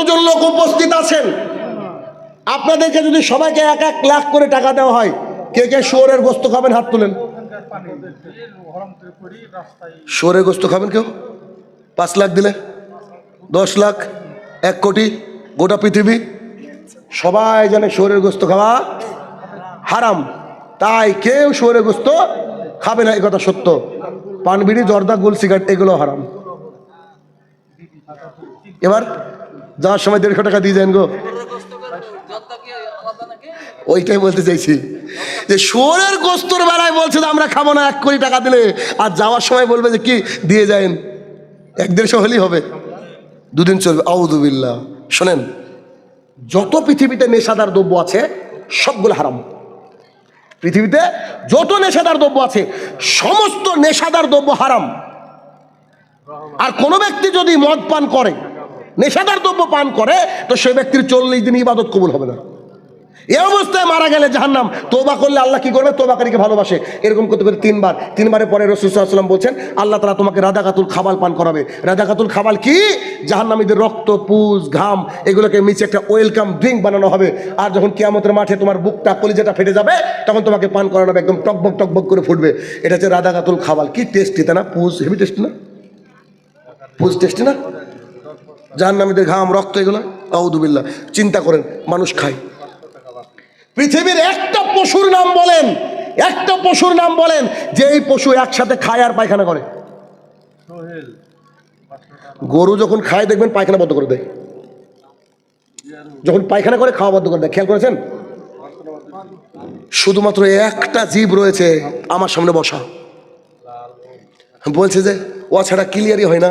যতজন লোক উপস্থিত আছেন? আপনাদেরকে যদি সবাইকে এক এক লাখ করে টাকা দেওয়া হয়, কে কে শুয়োরের গোস্ত খাবেন হাত তুলেন। শুয়োরের গোস্ত খাবেন কেউ? পাঁচ লাখ দিলে? দশ লাখ? এক কোটি? গোটা পৃথিবী? সবাই জানে শুয়োরের গোস্ত খাওয়া হারাম। তাই কেউ শুয়োরের গোস্ত খাবে না কথা সত্য। পানবিড়ি, জর্দা, গুল, সিগারেট, এগুলো হারাম। এবার যাওয়ার সময় দেড়শো টাকা দিয়ে যান গো। ওইটাই বলতে চাইছি যে শুয়োরের গোস্তর বেলায় বলছে যে আমরা খাব না, এক কোটি টাকা দিলে। আর যাওয়ার সময় বলবে যে কি, দিয়ে যায়েন এক দেড়শো হলেই হবে। দুদিন চলবে। আউদুবিল্লাহ শোনেন, যত পৃথিবীতে নেশাদার দ্রব্য আছে, সবগুলো হারাম। পৃথিবীতে যত নেশাদার দ্রব্য আছে, সমস্ত নেশাদার দ্রব্য হারাম। আর কোনো ব্যক্তি যদি মদ পান করে নেশাদার দ্রব্য পান করে, তো সে ব্যক্তির চল্লিশ দিন ইবাদত কবুল হবে না। এ অবস্থায় মারা গেলে জাহান্নাম। তোবা করলে আল্লাহ কি করবে? তোবাকারীকে ভালোবাসে। এরকম করতে পারে তিনবার। তিনবারের পরে রসুলাম বলছেন, আল্লাহ তালা তোমাকে রাধাকাতুল খাবাল পান করাবে। রাধাকাতুল খাবাল কি? জাহান্নামীদের রক্ত, পুজ, ঘাম, এগুলোকে মিশে একটা ওয়েলকাম ড্রিঙ্ক বানানো হবে। আর যখন কিয়ামতের মাঠে তোমার বুকটা কলিজাটা ফেটে যাবে, তখন তোমাকে পান করানো হবে। একদম টকবক টকবক করে ফুটবে। এটা হচ্ছে রাধাকাতুল খাবাল কি টেস্টি তা না? পুজ হেভি টেস্টি না? পুজ টেস্টি না? জাহান্নামীদের ঘাম, রক্ত এগুলো আউদুবিল্লাহ চিন্তা করেন, মানুষ খায়। পৃথিবীর একটা পশুর নাম বলেন, একটা পশুর নাম বলেন যে এই পশু একসাথে খায় আর পায়খানা করে। গরু যখন খায়, দেখবেন পায়খানা বন্ধ করে দেয়। যখন পায়খানা করে, খাওয়া বন্ধ করে দেয়। খেয়াল করেছেন? শুধুমাত্র একটা জীব রয়েছে, আমার সামনে বসা। বলছে যে, ও ছাড়া ক্লিয়ারই হয় না।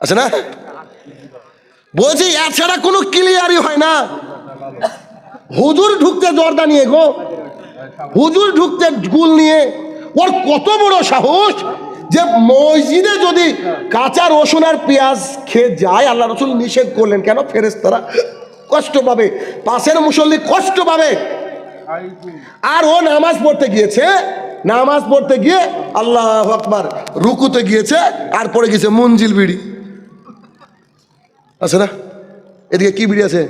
আছে না? বলছি, এছাড়া কোনো ক্লিয়ারই হয় না। হুজুর ঢুকতে জর্দা নিয়ে গো। হুজুর ঢুকতে গুল নিয়ে। ওর কত বড় সাহস যে মসজিদে যদি কাঁচা রসুন আর পেঁয়াজ খেয়ে যায়, আল্লাহ রসুল নিষেধ করলেন কেন ফেরেস্তারা কষ্ট পাবে, পাশের মুসল্লি কষ্ট পাবে। আর ও নামাজ পড়তে গিয়েছে, নামাজ পড়তে গিয়ে আল্লাহ আকবার, রুকুতে গিয়েছে, আর পড়ে গিয়েছে মঞ্জিল বিড়ি। আছে না? এদিকে কি বিড়ি আছে?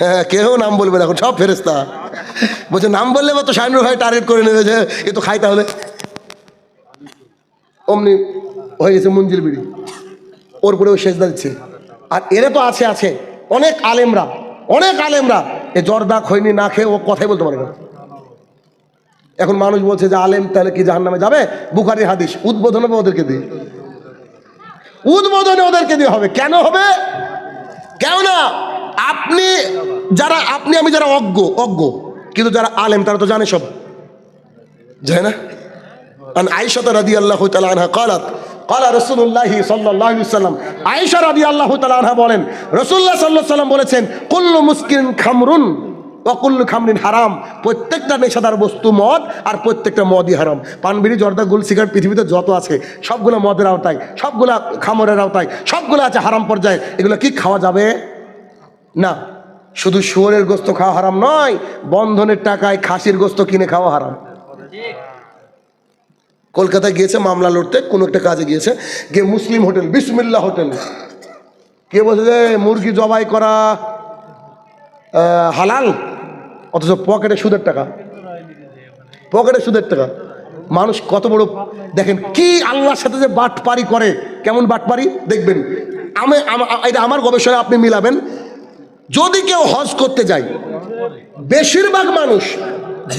হ্যাঁ কেউ নাম বলবে এখন সব ফেরেস্তা বলছে, নাম বললে তো শাহিনুর ভাই টার্গেট করে নেবে যে, এ তো খাই তাহলে। অমনি হয়ে গেছে মঞ্জিল বিড়ি। ওর পরে ও সেজদা দিচ্ছে। আর এরা তো আছে আছে। অনেক আলেমরা অনেক আলেমরা। এ জর্দা, খৈনি না খেয়ে ও কথাই বলতে পারে না। এখন মানুষ বলছে যে, আলেম তাহলে কি জাহান নামে যাবে? বুখারি হাদিস। উদ্বোধন হবে ওদেরকে দিয়ে। উদ্বোধনে ওদেরকে দিয়ে হবে। কেন হবে? কেন না আপনি যারা, আপনি, আমি যারা অজ্ঞ অজ্ঞ, কিন্তু যারা আলেম, তারা তো জানে সব। জানে না? আন রাদি আল্লাহ কলাত, কলা সাল্লাম বলেন রসুল্লাহ সাল্লাম বলেছেন, কুল্লু মুসকিন খামরুন অকুল্লু খামরিন হারাম। প্রত্যেকটা নেশাদার বস্তু মদ আর প্রত্যেকটা মদই হারাম। পানবিড়ি, জর্দা, গুল, সিগারেট পৃথিবীতে যত আছে, সবগুলো মদের আওতায়, সবগুলা খামরের আওতায়, সবগুলো আছে হারাম পর্যায়ে। এগুলো কি খাওয়া যাবে? না। শুধু শুয়োরের গোস্ত খাওয়া হারাম নয়, বন্ধনের টাকায় খাসির গোস্ত কিনে খাওয়া হারাম। কলকাতায় গিয়েছে, মামলা লড়তে, কোনো একটা কাজে গিয়েছে। গিয়ে মুসলিম হোটেল, বিসমিল্লা হোটেল। কে বলছে যে, মুরগি জবাই করা হালাল? অথচ পকেটে সুদের টাকা। পকেটে সুদের টাকা। মানুষ কত বড় দেখেন কি আল্লাহর সাথে যে বাটপারি করে। কেমন বাটপারি? দেখবেন। আমি এটা আমার গবেষণা আপনি মিলাবেন। যদি কেউ হজ করতে যায়, বেশিরভাগ মানুষ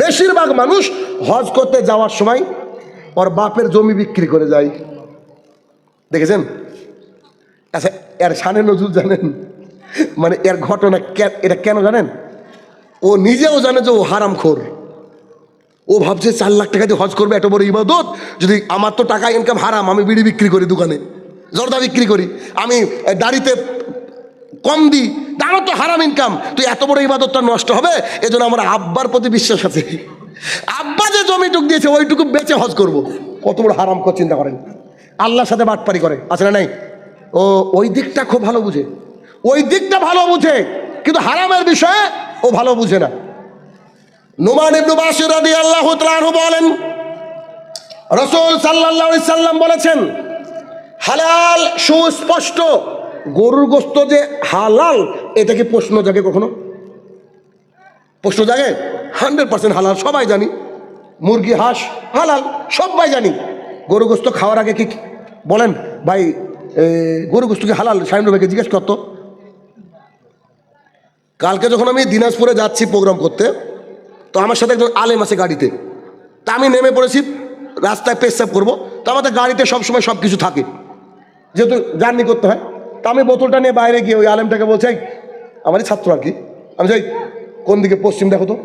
বেশিরভাগ মানুষ হজ করতে যাওয়ার সময় ওর বাপের জমি বিক্রি করে যায়। দেখেছেন? আচ্ছা এর সানে নজরুল জানেন? মানে এর ঘটনা এটা কেন জানেন? ও নিজেও জানে যে ও হারাম খোর ও ভাবছে চার লাখ টাকা দিয়ে হজ করবে, এত বড় ইবাদত? যদি আমার তো টাকা ইনকাম হারাম, আমি বিড়ি বিক্রি করি দোকানে, জর্দা বিক্রি করি, আমি দাড়িতে কম দিই, তারও তো হারাম ইনকাম তুই এত বড় ইবাদতটা নষ্ট হবে? এজন্য আমার আব্বার প্রতি বিশ্বাস আছে। আব্বা যে জমিটুক দিয়েছে, ওইটুকু বেচে হজ করব। কত বড় হারাম কর চিন্তা করেন। আল্লাহর সাথে বাটপারি করে, আছে না নাই? ও, ওই দিকটা খুব ভালো বুঝে। ওই দিকটা ভালো বুঝে, কিন্তু হারামের বিষয়ে ও ভালো বুঝে না। নোমান ইবনু বাসির রাদিয়াল্লাহু তাআলা বলেন, রাসূল আলাইহি সাল্লাম বলেছেন, হালাল, সুস্পষ্ট, গরুর গোস্ত যে হালাল, এটা কি প্রশ্ন জাগে কখনো? প্রশ্ন জাগে? হান্ড্রেড পার্সেন্ট হালাল, সবাই জানি। মুরগি, হাঁস, হালাল, সবাই জানি। গরু গোস্ত খাওয়ার আগে কি বলেন, ভাই গরু গোস্ত কি হালাল? ভাইকে জিজ্ঞেস করতো। কালকে যখন আমি দিনাজপুরে যাচ্ছি প্রোগ্রাম করতে তো আমার সাথে একজন আলেম আছে গাড়িতে। তা আমি নেমে পড়েছি রাস্তায় পেশাব করব। তো আমাদের গাড়িতে সবসময় সব কিছু থাকে যেহেতু জার্নি করতে হয়। তা আমি বোতলটা নিয়ে বাইরে গিয়ে ওই আলেমটাকে বলছি "এই, আমারই ছাত্র আর কি। আমি যাই কোন দিকে পশ্চিম দেখো তো।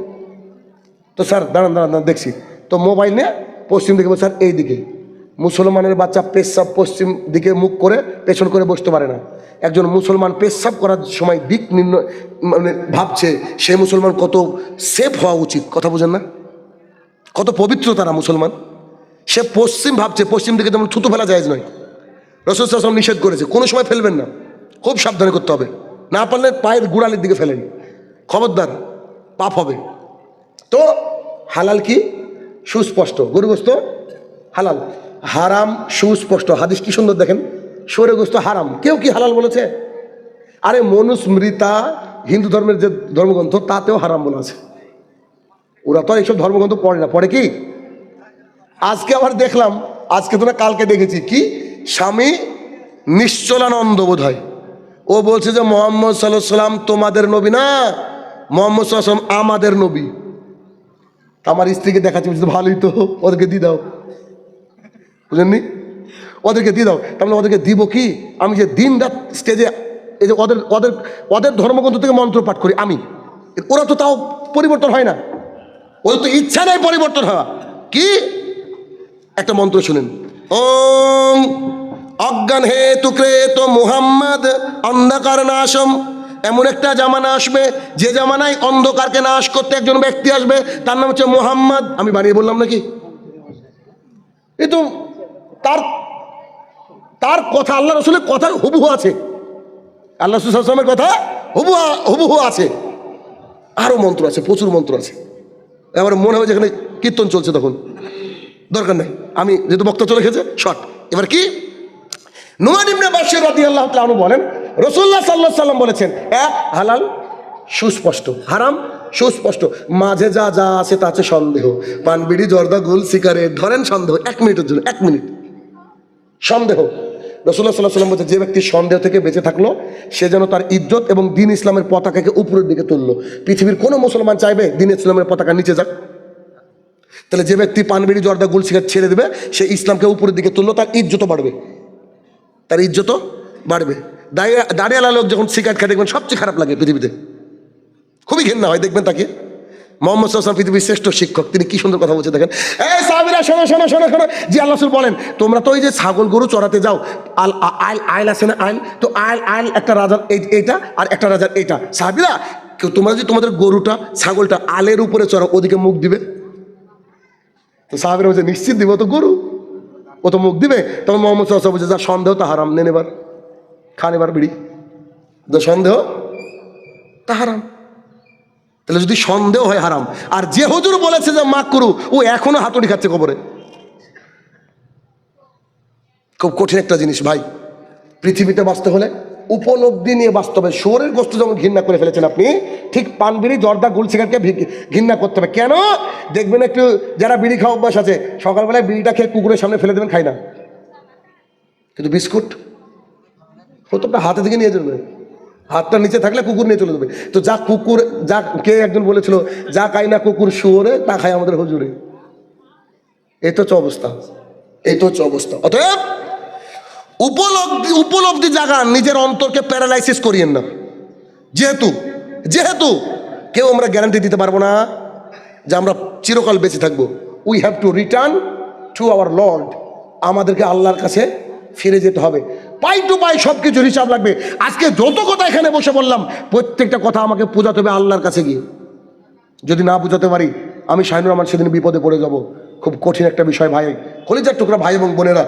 তো স্যার দাঁড়ান দাঁড়ান দাঁড়ান দেখছি। তো মোবাইল নিয়ে পশ্চিম দিকে স্যার এই দিকে মুসলমানের বাচ্চা পেশাব পশ্চিম দিকে মুখ করে পেছন করে বসতে পারে না। একজন মুসলমান পেশাব করার সময় দিক নির্ণয় মানে ভাবছে, সে মুসলমান কত সেফ হওয়া উচিত। কথা বোঝেন না? কত পবিত্র তারা মুসলমান। সে পশ্চিম ভাবছে, পশ্চিম দিকে যেমন থুতু ফেলা যায় নয়। রসুল সাসম নিষেধ করেছে, কোনো সময় ফেলবেন না। খুব সাবধানে করতে হবে। না পারলে পায়ের গুড়ালির দিকে ফেলেন। খবরদার, পাপ হবে। তো হালাল কি? সুস্পষ্ট। গরুগ্রস্ত, হালাল। হারাম, সুস্পষ্ট। হাদিস কি সুন্দর দেখেন? সৌরগ্রস্ত হারাম। কেউ কি হালাল বলেছে? আরে মনুস্মৃতা হিন্দু ধর্মের যে ধর্মগ্রন্থ, তাতেও হারাম বলা আছে। ওরা তো এইসব ধর্মগ্রন্থ পড়ে না। পড়ে কি? আজকে আবার দেখলাম, আজকে তো না, কালকে দেখেছি। কি? স্বামী নিশ্চলানন্দ বোধ হয় ও বলছে যে, মোহাম্মদ সাল্লাম তোমাদের নবী না? মোহাম্মদ সাল্লাম আমাদের নবী। আমার স্ত্রীকে দেখাচ্ছি ভালোই তো, ওদেরকে দিয়ে দাও। বুঝেননি? ওদেরকে দিয়ে দাও। তাহলে ওদেরকে দিব কি? আমি যে দিন রাত স্টেজে এই যে ওদের ওদের ওদের ধর্মগ্রন্থ থেকে মন্ত্র পাঠ করি, আমি। ওরা তো তাও পরিবর্তন হয় না। ওদের তো ইচ্ছা নেই পরিবর্তন হওয়া। কি? একটা মন্ত্র শুনেন। ওম অজ্ঞান হে তুকরে তো মুহাম্মদ, অন্ধকার নাশম। এমন একটা জামানা আসবে, যে জামানায় অন্ধকারকে নাশ করতে একজন ব্যক্তি আসবে, তার নাম হচ্ছে মুহাম্মদ। আমি বানিয়ে বললাম নাকি? এই তো তার তার কথা, আল্লাহ রসুলের কথা হুবহু আছে। আল্লাহ রসুলের কথা হুবহু হুবহু আছে। আরও মন্ত্র আছে, প্রচুর মন্ত্র আছে। এবার মনে হয় যেখানে কীর্তন চলছে তখন। দরকার নেই। আমি যেহেতু বক্তা চলে গেছে, শর্ট। এবার কি? নুমান ইবনে বাশির রাদিয়াল্লাহু তাআলা আনহু বলেন রসুল্লাহ আলাইহি সাল্লাম বলেছেন এক হালাল, সুস্পষ্ট, হারাম, সুস্পষ্ট। মাঝে যা যা আছে তা আছে সন্দেহ। পান বিড়ি জর্দা, গুল সিগারেট ধরেন সন্দেহ, এক মিনিটের জন্য, এক মিনিট। সন্দেহ। রসুল্লাহ সাল্লাহ সাল্লাম বলছে, যে ব্যক্তি সন্দেহ থেকে বেঁচে থাকল, সে যেন তার ইজ্জত এবং দিন ইসলামের পতাকাকে উপরের দিকে তুললো। পৃথিবীর কোনো মুসলমান চাইবে দিন ইসলামের পতাকা নিচে যাক। তাহলে যে ব্যক্তি পানবিড়ি, জর্দা গুল সিগারেট ছেড়ে দেবে, সে ইসলামকে উপরের দিকে তুললো, তার ইজ্জতও বাড়বে। তার ইজ্জতও বাড়বে। দাঁড়িয়ে দাঁড়িয়ালা লোক যখন সিগারেট খায়, দেখবেন সবচেয়ে খারাপ লাগে পৃথিবীতে। খুবই ঘেন্না হয়, দেখবেন তাকে। মোহাম্মদ সাল্লাম পৃথিবীর শ্রেষ্ঠ শিক্ষক। তিনি কি সুন্দর কথা বলছে দেখেন। এই সাহাবিরা, শোনো শোনো শোনো শোনো। জি, আল্লাহ বলেন, তোমরা তো ওই যে ছাগল গরু চড়াতে যাও, আল আইল আইল আছে না আইল? তো আইল আইল একটা রাজার এই- এইটা আর একটা রাজার এইটা। সাহাবিরা তোমরা যদি তোমাদের গরুটা, ছাগলটা আলের উপরে চড়াও, ওদিকে মুখ দিবে? তো সাহাবিরা বলছে, নিশ্চিত দিব তো গরু। ও তো মুখ দিবে? তখন মোহাম্মদ সাল্লাহ বলছে, যা সন্দেহ, তা হারাম। নেন এবার খান এবার বিড়ি। সন্দেহ, তা হারাম। তাহলে যদি সন্দেহ হয় হারাম। আর যে হুজুর বলেছে যে মাক করু ও এখনও হাতুড়ি খাচ্ছে কবরে। খুব কঠিন একটা জিনিস ভাই। পৃথিবীতে বাঁচতে হলে উপলব্ধি নিয়ে বাঁচতে হবে। শোরের গোস্ত যেমন ঘৃণা করে ফেলেছেন আপনি, ঠিক পান বিড়ি জর্দা গুল সিগারেটকে ঘৃণা করতে হবে। কেন? দেখবেন একটু যারা বিড়ি খাওয়া অভ্যাস আছে, সকালবেলায় বিড়িটা খেয়ে কুকুরের সামনে ফেলে দেবেন খাই না। কিন্তু বিস্কুট আপনার হাতে থেকে নিয়ে যাবে হাতটা নিচে থাকলে কুকুর নিয়ে চলে যাবে। তো যা কুকুর, যা কে একজন বলেছিল, যা খাই না কুকুর শুয়োরে, তা খায় আমাদের হুজুরে। এই তো অবস্থা। এই তো অবস্থা। অতএব উপলব্ধি উপলব্ধি জাগান, নিজের অন্তরকে প্যারালাইসিস করিয়েন না। যেহেতু যেহেতু কেউ আমরা গ্যারান্টি দিতে পারব না যে আমরা চিরকাল বেঁচে থাকব। We have to return to our lord. আমাদেরকে আল্লাহর কাছে ফিরে যেতে হবে। পাই টু পাই সব কিছুর হিসাব লাগবে। আজকে যত কথা এখানে বসে বললাম, প্রত্যেকটা কথা আমাকে বোঝাতে হবে আল্লাহর কাছে গিয়ে। যদি না বুঝাতে পারি, আমি শাহিনুর রহমান সেদিন বিপদে পড়ে যাব। খুব কঠিন একটা বিষয় ভাই, কলিজার টুকরা ভাই এবং বোনেরা।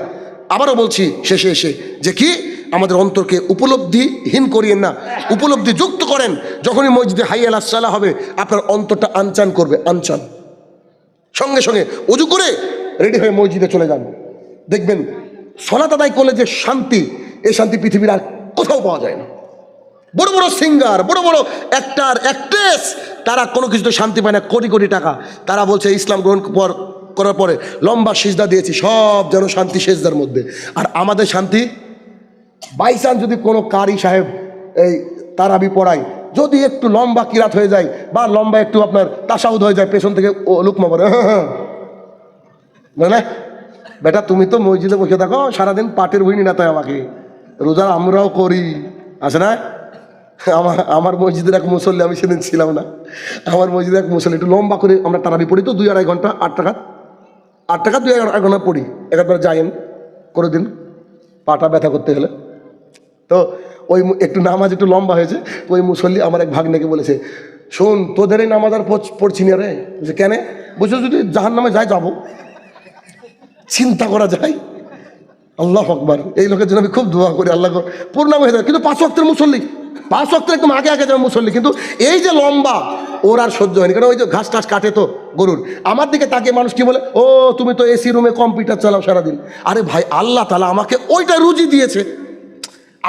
আবারও বলছি, শেষে এসে যে কি, আমাদের অন্তরকে উপলব্ধিহীন করিয়েন না, উপলব্ধি যুক্ত করেন। যখনই মসজিদে হাই আল সালা হবে, আপনার অন্তরটা আনচান করবে, আনচান। সঙ্গে সঙ্গে উজু করে রেডি হয়ে মসজিদে চলে যান। দেখবেন সলাত আদায় করলে যে শান্তি, এই শান্তি পৃথিবীর আর কোথাও পাওয়া যায় না। বড় বড় সিঙ্গার, বড় বড় অ্যাক্টার অ্যাক্ট্রেস তারা কোনো কিছুতে শান্তি পায় না, কোটি কোটি টাকা। তারা বলছে, ইসলাম গ্রহণ পর করার পরে লম্বা সিজদা দিয়েছি, সব যেন শান্তি সেজদার মধ্যে। আর আমাদের শান্তি? বাই চান্স যদি কোনো কারি সাহেব, এই তারাবি পড়ায়, যদি একটু লম্বা কিরাত হয়ে যায়, বা লম্বা একটু আপনার তাসাউদ হয়ে যায়, পেছন থেকে ও লুকমা করে বুঝলে? বেটা, তুমি তো মসজিদে বসে থাকো, সারাদিন পাটের বই না তাই আমাকে। রোজা আমরাও করি। আছে না? আমার আমার মসজিদের এক মুসল্লি, আমি সেদিন ছিলাম না। আমার মসজিদের এক মুসল্লি, একটু লম্বা করে আমরা তারাবি পড়ি তো, দুই আড়াই ঘণ্টা, আট টাকা আট টাকা দুই আড়াই ঘণ্টা পড়ি। একবার যাইন করে দিন, পাটা ব্যথা করতে গেলে। তো ওই একটু নামাজ একটু লম্বা হয়েছে ওই মুসল্লি আমার এক ভাগ্নেকে বলেছে, শোন তোদের এই নামাজ আর পড়- পড়ছি না রে। কেন? বলছে, যদি জাহান নামে যাই, যাব। চিন্তা করা যায়। আল্লাহ আকবার। এই লোকের জন্য আমি খুব দোয়া করি, আল্লাহ পূর্ণাঙ্গ হয়ে কিন্তু পাঁচ অক্টের মুসল্লি, পাঁচ অক্টের একদম আগে আগে যাবে মুসল্লি, কিন্তু এই যে লম্বা, ওর আর সহ্য হয়নি। কারণ ওই যে ঘাস টাস কাটে তো গরুর। আমার দিকে তাকে মানুষ কি বলে, ও, তুমি তো এসি রুমে কম্পিউটার চালাও সারাদিন। আরে ভাই, আল্লাহ তালা আমাকে ওইটা রুজি দিয়েছে।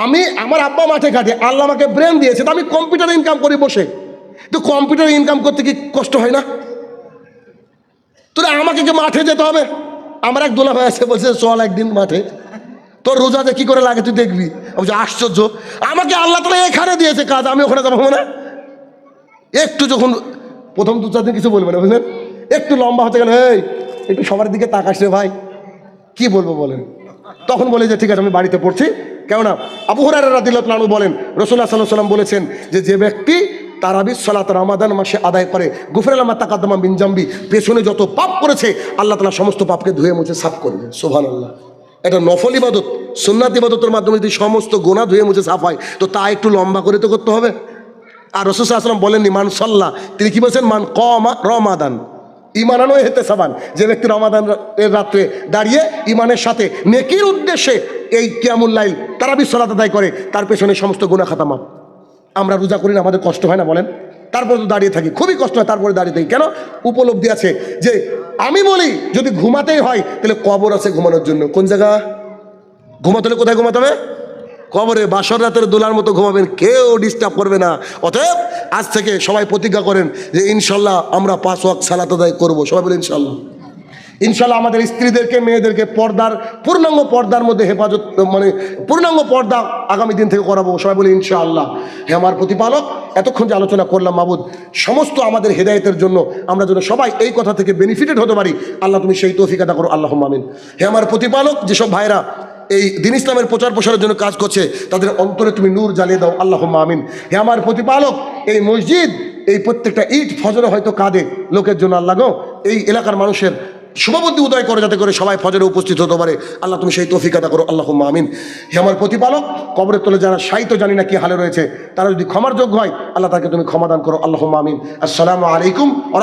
আমি, আমার আব্বা মাঠে কাটে আল্লাহ আমাকে ব্রেন দিয়েছে তো আমি কম্পিউটার ইনকাম করি বসে। তো কম্পিউটার ইনকাম করতে কি কষ্ট হয় না? তোরা আমাকে কি মাঠে যেতে হবে? আমার এক দোলা ভাই আছে বলছে চল একদিন মাঠে। তোর রোজা যে কি করে লাগে তুই দেখবি। বলছি, আশ্চর্য। আমাকে আল্লাহ তালা এখানে দিয়েছে কাজ আমি ওখানে যাব না একটু যখন প্রথম দু চার দিন কিছু বলবে না বুঝলেন? একটু লম্বা হতে গেলে এই একটু সবার দিকে তাকাস রে ভাই। কি বলব বলেন? তখন বলে যে ঠিক আছে আমি বাড়িতে পড়ছি। কেননা আবু হরার রাদিল্লাহু বলেন রসুল্লাহ সাল্লাহ সাল্লাম বলেছেন যে যে ব্যক্তি তারাবি সালাত রমাদান মাসে আদায় করে। গুফর আলামা তাকাদ্দামা বিনজাম্বি পেছনে যত পাপ করেছে, আল্লাহ তালা সমস্ত পাপকে ধুয়ে মুছে সাফ করবে সোভান আল্লাহ এটা নফল ইবাদত, সুন্নাত ইবাদতের মাধ্যমে যদি সমস্ত গোনা ধুয়ে মুছে সাফ হয়, তো তা একটু লম্বা করে তো করতে হবে। আর রসুল আসলাম বলেননি, মান সাল্লাহ তিনি কি বলছেন? মান কমা রমাদান ইমানানো হেতে সাবান। যে ব্যক্তি রমাদান এর রাত্রে দাঁড়িয়ে ইমানের সাথে নেকির উদ্দেশ্যে এই কিয়ামুল্লাইল তারা বিশ্বরাত আদায় করে, তার পেছনে সমস্ত গুণা খাতা মাপ আমরা রোজা করি না, আমাদের কষ্ট হয় না, বলেন। তারপর তো দাঁড়িয়ে থাকি, খুবই কষ্ট হয় তারপরে দাঁড়িয়ে থাকি। কেন? উপলব্ধি আছে যে, আমি বলি, যদি ঘুমাতেই হয়, তাহলে কবর আছে ঘুমানোর জন্য। কোন জায়গা? ঘুমাতে হলে কোথায় ঘুমাতে হবে? কবরে বাসর রাতের দোলার মতো ঘুমাবেন, কেউ ডিস্টার্ব করবে না। অতএব, আজ থেকে সবাই প্রতিজ্ঞা করেন যে, ইনশাল্লাহ আমরা পাঁচ ওয়াক সালাত আদায় করব। সবাই বলে, ইনশাল্লাহ। ইনশাল্লাহ আমাদের স্ত্রীদেরকে, মেয়েদেরকে পর্দার, পূর্ণাঙ্গ পর্দার মধ্যে হেফাজত মানে পূর্ণাঙ্গ পর্দা আগামী দিন থেকে করাবো। সবাই বলি ইনশাআল্লাহ। হে আমার প্রতিপালক, এতক্ষণ যে আলোচনা করলাম মাবুদ, সমস্ত আমাদের হেদায়েতের জন্য আমরা যেন সবাই এই কথা থেকে বেনিফিটেড হতে পারি। আল্লাহ তুমি সেই তৌফিকাতা করো। আল্লাহ মামিন হে আমার প্রতিপালক, যেসব ভাইরা এই দিন ইসলামের প্রচার প্রসারের জন্য কাজ করছে, তাদের অন্তরে তুমি নূর জ্বালিয়ে দাও। আল্লাহ মামিন হে আমার প্রতিপালক, এই মসজিদ, এই প্রত্যেকটা ইট ফজরে হয়তো কাঁদে। লোকের জন্য আল্লাহ এই এলাকার মানুষের শুভবুদ্ধি উদয় করে যাতে করে সবাই ফজরে উপস্থিত হতে পারে। আল্লাহ তুমি সেই তৌফিকাতা করো। আল্লাহ আমিন। হে আমার প্রতিপালক, কবরের তলে যারা সাহিত্য জানি না কি হালে রয়েছে, তারা যদি ক্ষমার যোগ্য হয়, আল্লাহ তাকে তুমি ক্ষমাদান করো। আল্লাহ আমিন। আসসালামু আলাইকুম আ